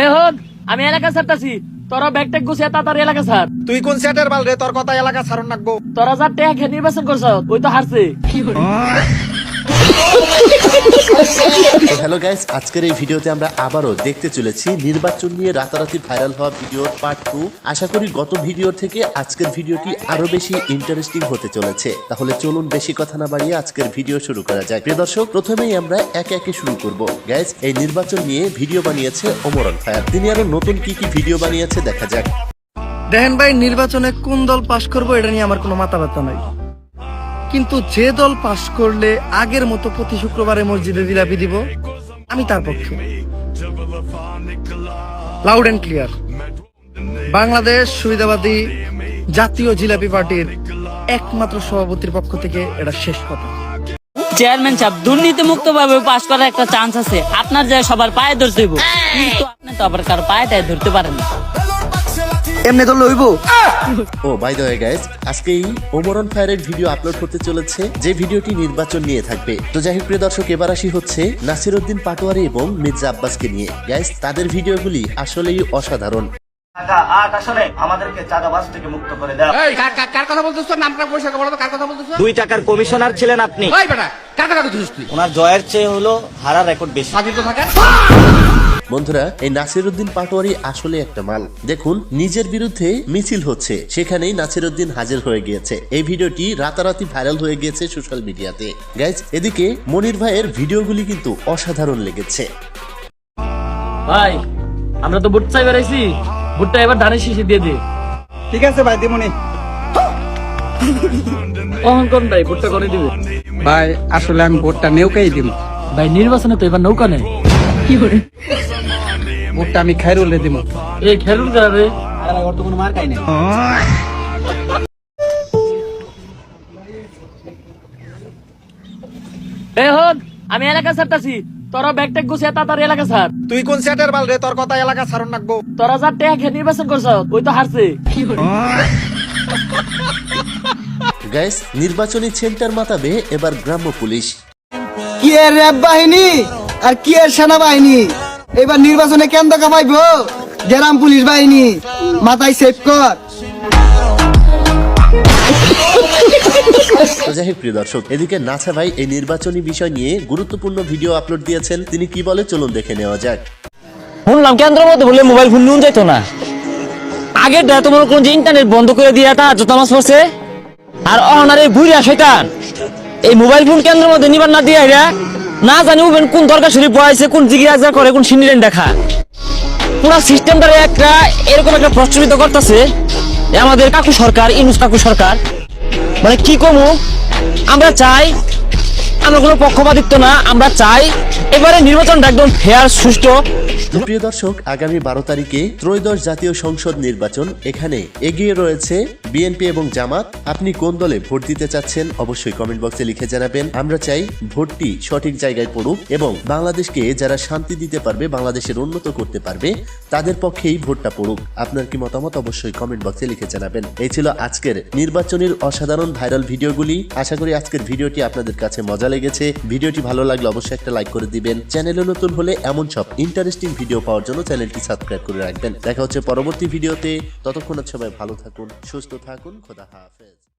এ হন আমি এলাকা ছাড়তাছি। তোরা ব্যাগ ট্যাগ গুছিয়ে তাড়াতাড়ি এলাকা ছাড়। তুই কোন সেটের বাল রে? তোর কথা এলাকা ছাড়ন নাকবো তোরা যা ট্যাগ নির্বাচন করছ ওই তো হারছে। হ্যালো গাইস আজকের এই ভিডিওতে আমরা আবারও দেখতে চলেছি নির্বাচন নিয়ে রাতারাতি ভাইরাল হওয়া ভিডিওর পার্ট টু আশা করি গত ভিডিওর থেকে আজকের ভিডিওটি আরও বেশি ইন্টারেস্টিং হতে চলেছে। তাহলে চলুন বেশি কথা না বাড়িয়ে আজকের ভিডিও শুরু করা যায় প্রিয় দর্শক, প্রথমেই আমরা একে একে শুরু করব। গাইস এই নির্বাচন নিয়ে ভিডিও বানিয়েছে ওমরন ফায়ার। তিনি আরও নতুন কি কি ভিডিও বানিয়েছে দেখা যাক। দেখেন ভাই, নির্বাচনে কোন দল পাশ করব, এটা নিয়ে আমার কোনো মাথা ব্যথা নাই। কিন্তু যে দল পাশ করলে আগের মতো প্রতি শুক্রবারে মসজিদে জিলাপি দিব, আমি তার পক্ষে। লাউড এন্ড ক্লিয়ার বাংলাদেশ সুবিধাবাদী জাতীয় জিলাপি পার্টির একমাত্র সভাপতির পক্ষ থেকে এটা শেষ কথা। চেয়ারম্যান সাহেব দুর্নীতি মুক্ত ভাবে পাশ করার একটা চান্স আছে। আপনার যে সবার পায়ে ধরতে কিন্তু আপনি তো আবার কারও পায়ে ধরতে পারেন না। এমনি দল হইব ও বাই দ্য ওয়ে গাইস আজকেই ওমরন ফায়ারের ভিডিও আপলোড করতে চলেছে যে ভিডিওটি নির্বাচন নিয়ে থাকবে। তো যাই হোক প্রিয় দর্শক এবার আসি হচ্ছে নাসিরউদ্দিন পাটোয়ারি এবং মির্জা আব্বাসকে নিয়ে। গাইস তাদের ভিডিওগুলি আসলেই অসাধারণ। এই তো দুই টাকার কমিশনার ছিলেন আপনি। ওই বেটা কার কথা বলতেছিস তুই? ওনার জয়ের চেয়ে হলো হারার রেকর্ড বেশি। স্বাধীন তো বন্ধুরা এই নাসিরউদ্দিন পাটোয়ারি আসলে একটা মাল দেখুন নিজের বিরুদ্ধে মিছিল হচ্ছে। সেখানেই নাসিরউদ্দিন হাজির হয়ে গিয়েছে। এই ভিডিওটি রাতারাতি ভাইরাল হয়ে গিয়েছে সোশ্যাল মিডিয়াতে। গাইজ এদিকে মনির ভাইয়ের ভিডিওগুলি কিন্তু অসাধারণ লেগেছে। ভাই আমরা তো ভুট্টা চাই বেড়াইছি ভুট্টা এবার ধানের শীষে দিয়ে দে। ঠিক আছে ভাই দিমুনি। ভাই ভুট্টা করে দিবে? ভাই আসলে আমি ভোটটা নেউকেই দিব। ভাই নির্বাচনে তো এবার নৌকা নেই। ভোটটা আমি খাইরুলে দিব। এই খেলুন যাবে ওর তো কোনো মার্কাই নেই। এ হন আমি এলাকা ছাড়তাছি। তোরা ব্যাগ ট্যাগ গুছিয়ে তাড়াতাড়ি এলাকা ছাড়। তুই কোন সেটের মাল রে? তোর কথা এলাকা ছাড়ন নাকবো তোরা যা ট্যাগ নির্বাচন করছ ওই তো হারছে। গাইস নির্বাচনী সেন্টার মাতাবে এবার গ্রাম্য পুলিশ। কি এর র্যাব বাহিনী? আর কি এর সেনাবাহিনী? এবার নির্বাচনে কেন্দ্র কামাইব গ্রাম পুলিশ বাহিনী মাথায় সেভ কর। যাই হোক প্রিয় দর্শক এদিকে নাসা ভাই এই নির্বাচনী বিষয় নিয়ে গুরুত্বপূর্ণ ভিডিও আপলোড দিয়েছেন। তিনি কি বলে? চলুন দেখে নেওয়া যাক। শুনলাম কেন্দ্র মধ্যে বলে মোবাইল ফোন নিয়ে যাইতো না। আগে তোমার কোন যে ইন্টারনেট বন্ধ করে দিয়ে তা জোতা মাছ পড়ছে। আর অহনার এই শৈতান এই মোবাইল ফোন কেন্দ্রের মধ্যে নিবার না দিয়ে আইরা না জানি উবেন কোন দরকার শরীফ বয়াইছে, কোন জিজ্ঞাসা করে, কোন সিন্ডিলেন দেখা। পুরো সিস্টেমটারে একটা এরকম একটা প্রচলিত করতেছে আমাদের কাকু সরকার, ইনুস কাকু সরকার। মানে কি কমু? আমরা চাই আমরা কোনো পক্ষপাতিত্ব না, আমরা চাই এবারে নির্বাচনটা একদম ফেয়ার সুষ্ঠু। প্রিয় দর্শক, আগামী বারো তারিখে ত্রয়োদশ জাতীয় সংসদ নির্বাচন। এখানে এগিয়ে রয়েছে বিএনপি এবং জামাত। আপনি কোন দলে ভোট দিতে চাচ্ছেন অবশ্যই কমেন্ট বক্সে লিখে জানাবেন। আমরা চাই ভোটটি সঠিক জায়গায় পড়ুক এবং বাংলাদেশকে যারা শান্তি দিতে পারবে, বাংলাদেশের উন্নত করতে পারবে, তাদের পক্ষেই ভোটটা পড়ুক। আপনার কি মতামত অবশ্যই কমেন্ট বক্সে লিখে জানাবেন। এই ছিল আজকের নির্বাচনের অসাধারণ ভাইরাল ভিডিওগুলি। আশা করি আজকের ভিডিওটি আপনাদের কাছে মজা লেগেছে। ভিডিওটি ভালো লাগলে অবশ্যই একটা লাইক করে দিবেন। চ্যানেলে নতুন হলে এমন সব ইন্টারেস্টিং ভিডিও পাওয়ার জন্য চ্যানেলটি সাবস্ক্রাইব করে রাখবেন। দেখা হচ্ছে পরবর্তী ভিডিওতে ততক্ষণ সবাই ভালো থাকুন, সুস্থ থাকুন, খোদা হাফেজ।